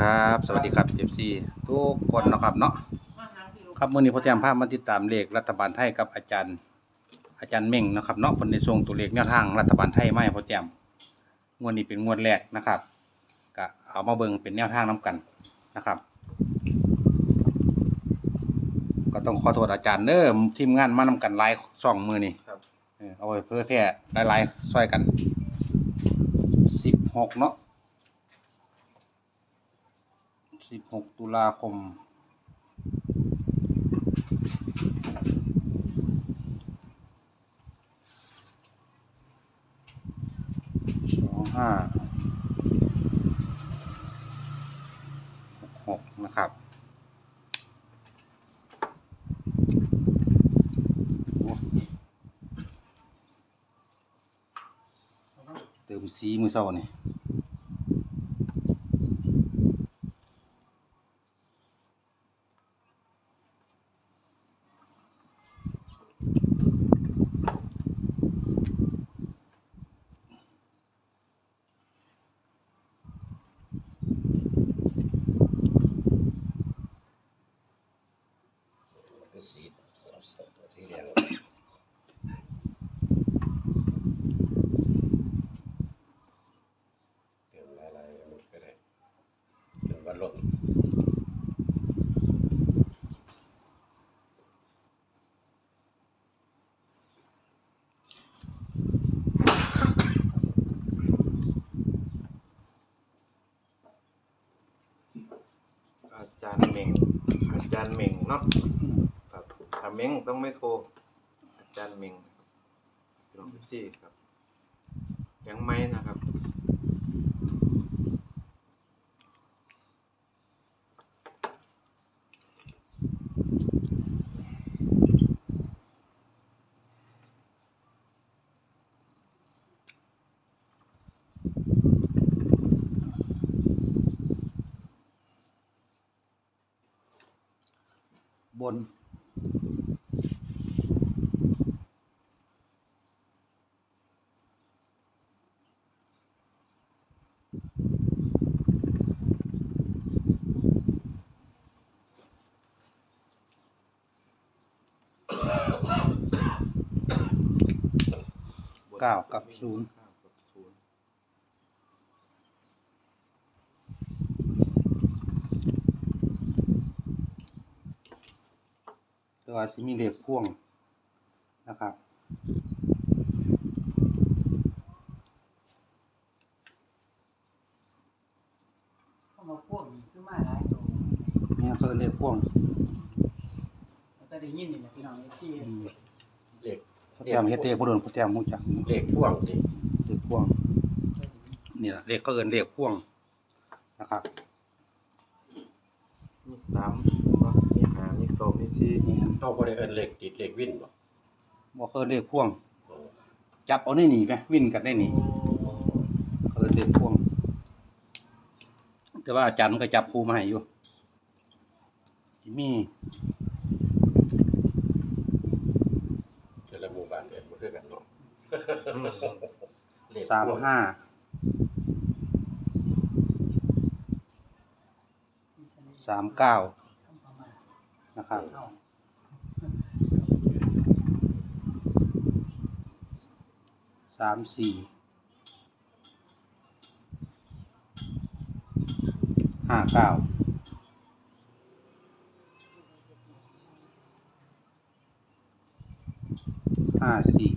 ครับ สวัสดีครับ FC ทุกคนเนาะครับเนาะครับมื้อนี้พ่อแต้มภาพมาติดตามเลขรัฐบาลไทยกับอาจารย์ อาจารย์เม่งเนาะครับเนาะเพิ่นได้ส่งตัวเลขแนวทางรัฐบาลไทยมาให้พ่อแต้มงวดนี้เป็นงวดแรกนะครับก็เอามาเบิ่งเป็นแนวทางนํกันนะครับ ก็ต้องขอโทษอาจารย์เด้อทีมงานมานํกันหลายช่องมื้อนี้ครับเออเอาไว้เพื่อแพร่หลายๆซอยกัน16เนาะ สิบหกตุลาคม สองห้าหกหกนะครับเติมสีมือเศร้านี่ คือสีสีเหลืองเติมหลายๆมันก็ได้จน วันลดอาจารย์เหม่ง อาจารย์เหม่งเนาะครับถ้าเหม่งต้องไม่โทร อาจารย์เหม่งพี่น้องพี่ครับ ยังไม่นะครับ บนเก้ากับศูนย์ เก้ากับศูนย์ แต่ว่าสิมีเลขพ่วงนะครับเข้ามาพวกนี้ซื้อมาหลายตัวเนี่ยคือเลขพ่วงเราจะได้ยินนี่นะพี่น้องที่อืมเลขพ่อแต้มเฮ็ดเลขบ่โดนพ่อแต้มรู้จักเลขพ่วงสิเลขพ่วง นี่ล่ะเลขเขาเอิ้นเลขพ่วงนะครับ มีสามเนาะมีหามีเก้ามี สี่นี่เอาบ่ได้เอิ้นเลขติดเลขวินบ่บ่คือเลขพ่วงโอ้จับเอาในนี่ไหมวินกันได้นี่เขาเอิ้นเลขพ่วง แต่ว่าอาจารย์มันก็จับคู่มาให้อยู่สิมีแต่ละหมู่บ้านเอิ้นบ่คือกันเนาะเลขสามพ่วงห้าสามเก้า นะครับสามสี่ห้าเก้าห้าสี่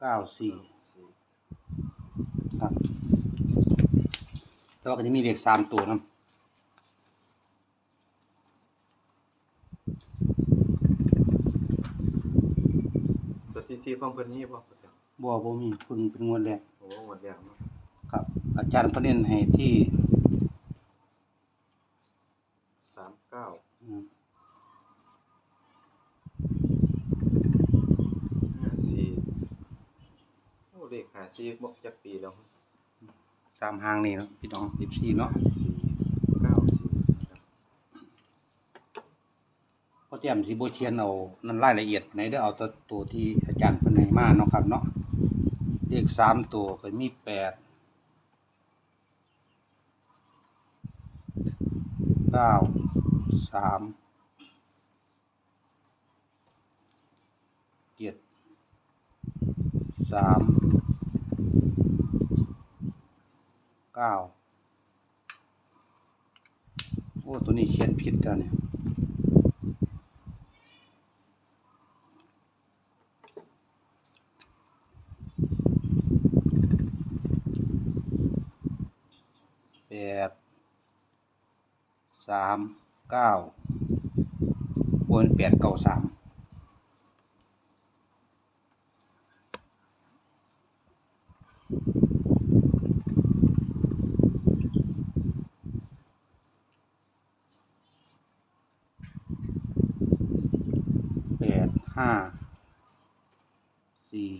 เก้าสี่สี่ครับ แต่ว่าก็จะมีเลขสามตัวนํสถิติของเพิ่นมีบ่ครับบัวบ่มีเพึ่งเป็นงวดแรกโอ้หมดแล้วเนาะครับ อาจารย์ประเด็นให้ที่สามเก้าอืมห้าสี่โอ้เลขหาสี่บ่จักปีแล้ว สามหางนี่เนาะพี่น้องสิบสี่เนาะห้าสี่เก้าสี่ครับเพราะแจ่มสิบ่เทียนเอานั่นรายละเอียดไหนเด้อเอาตัวตัวที่อาจารย์เพิ่นให้มาเนาะครับเนาะเลเลขสามตัวก็มีแปดเก้าสามเจ็ดสาม เก้าโอ้ตัวนี้เขียนผิดแล้วเนี่ยแปดสามเก้าบนแปดเก้าสาม แปดห้าสี่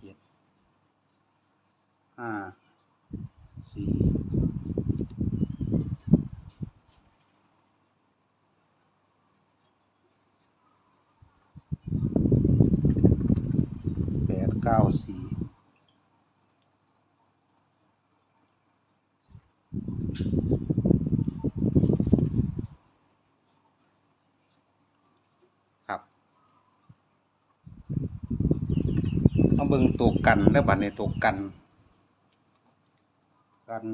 เจ็ดห้าสี่แปดเก้าสี่ ครับมาเบิ่งตัวกันแล้วบัดนี้ตัวกัน กัน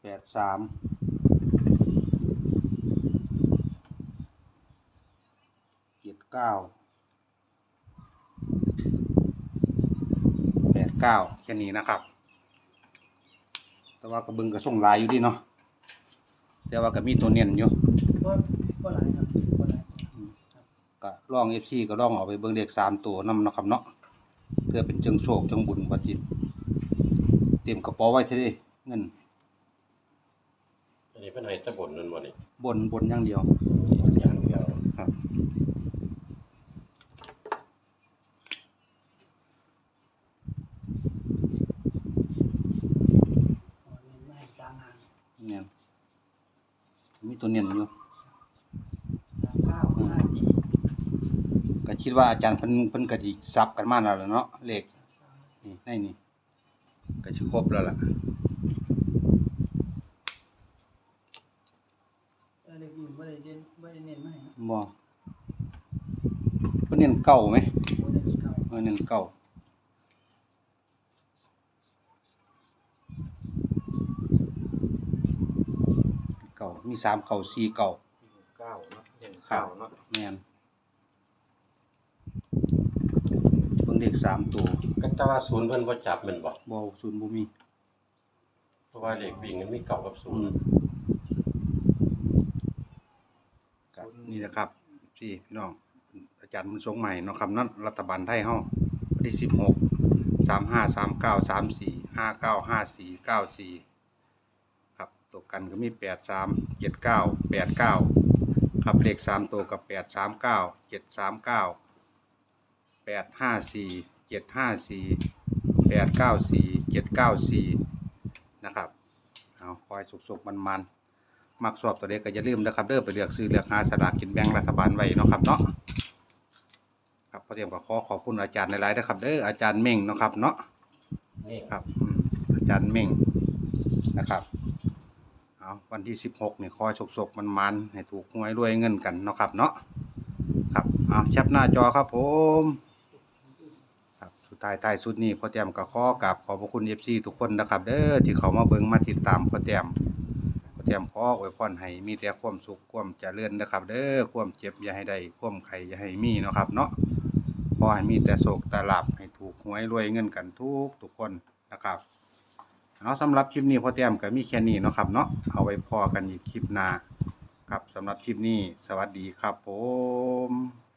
แปดสาม เจ็ดเก้าแปดเก้าแค่นี้นะครับ แต่ว่าก็เบึงกระส่งหลายอยู่ดิเนาะแต่ว่าก็มีตัวเน้นอยู่บ่บ่หลายครับบ่หลายครับก็ลองเอฟซีก็ลองเอาไปเบิ่งเลขสามตัวนำเนาะครับเนาะเพื่อเป็นเจิงโชคเจิงบุญบัดจิตเตรียมกระเป๋าไว้เท่านี้เงินอันนี้เพิ่นให้แตะบนนั่นบ่นี่บนบนอย่างเดียว อย่างเดียวครับ อ๋อเน้นมาให้สามหาง เนี่ยมีตัวเน้นอยู่สามเก้าห้าสี่ก็คิดว่าอาจารย์เพิ่นเพิ่นก็สิซับกันมาแล้วล่ะเนาะเลขนี่ในนี่ก็สิครบแล้วล่ะเออเลขวิ่งบ่ได้เน้นบ่ได้เน้นมาให้เนาะบ่เพิ่นเน้นเก่าไหมบ่ได้เก้าเออเน้นเก่าเก่ามีสามเก่าสี่เก่าเก้าเนาะเห็นเก้าเนาะแม่นเบิ่งเลขสามตัวก็แต่ว่าศูนย์เพิ่นบ่จับแม่นบ่บ่ศูนย์บ่มีเพราะว่าเลขวิ่งมันมีเก่ากับศูอืนมย์ก็นี่นะครับพี่พี่น้อง อาจารย์มันทรงใหม่เนาะครับนั่นรัฐบาลไทยเฮาวันที่สิบหกสามห้าสามเก้าสามสี่ห้าเก้าห้าสี่เก้าสี่ครับตัว กันก็มีแปดสามเจ็ดเก้าแปดเก้าครับเลขสามตัวกับแปดสามเก้าเจ็ดสามเก้าแปดห้าสี่เจ็ดห้าสี่แปดเก้าสี่เจ็ดเก้าสี่นะครับเอาคอยสุกๆมันๆมักสอบตัวเด็กก็อย่าลืมนะครับเด้อไปเลือกซื้อเลือกหาสลากกินแบ่งรัฐบาลไว้เนาะครับเนาะครับพอเตรียมก็ขอขอบคุณอาจารย์หลายๆนะครับเด้ออาจารย์เม่งเนาะครับเนาะนี่ครับอืมอาจารย์เม่งนะครับ เอาวันที่สิบหกนี่ขอยฉกๆมันมันๆให้ถูกหวยรวยเงินกันเนาะครับ เนาะครับเอาแคปหน้าจอครับผมครับสุดท้ายท้ายสุดนี้พ่อเตรียมก็ขอกราบขอบพระคุณเอฟซีทุกคนนะครับ เด้อที่เขามาเบิ่งมาติดตามพ่อเตรียมขอเตรียมขออวยพรให้มีแต่ความสุขความเจริญนะครับ เด้อความเจ็บอย่าให้ได้ความไข้อย่าให้มีเนาะครับ เนาะขอให้มีแต่โศกแต่หลาบให้ถูกหวยรวยเงินกันทุกทุกคนนะครับ เอาสำหรับคลิปนี้พอเตรียมก็มีแค่นี้เนาะครับเนาะเอาไว้พอกันอีกคลิปหน้าครับสำหรับคลิปนี้ สวัสดีครับผม